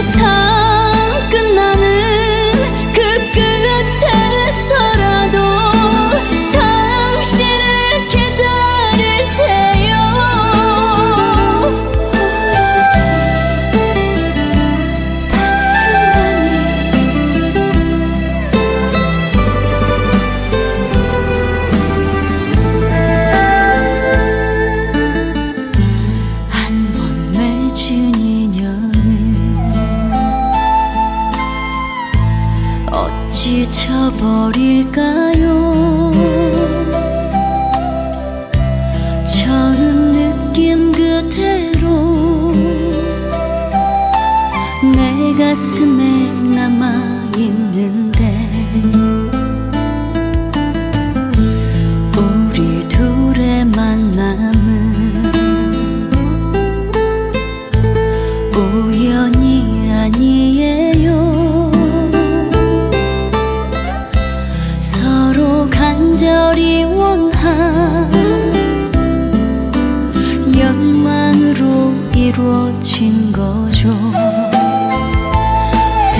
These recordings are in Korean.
this time. 지쳐버릴까요? 처음 느낀 그대로 내 가슴에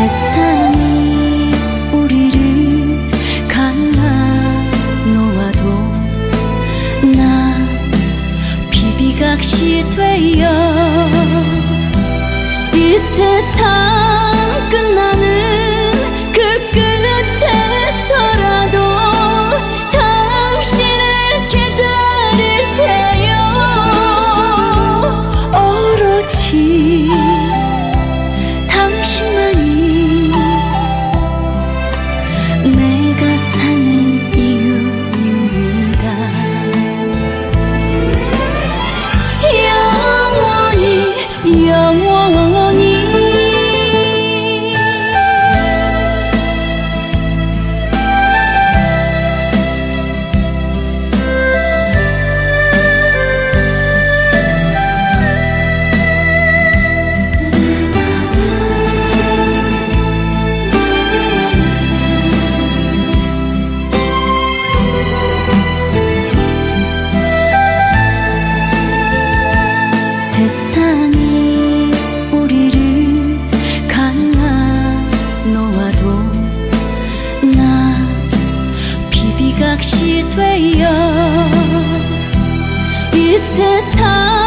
세상이 우리를 갈라놓아도 난 비비각시 되어 이 세상 세상.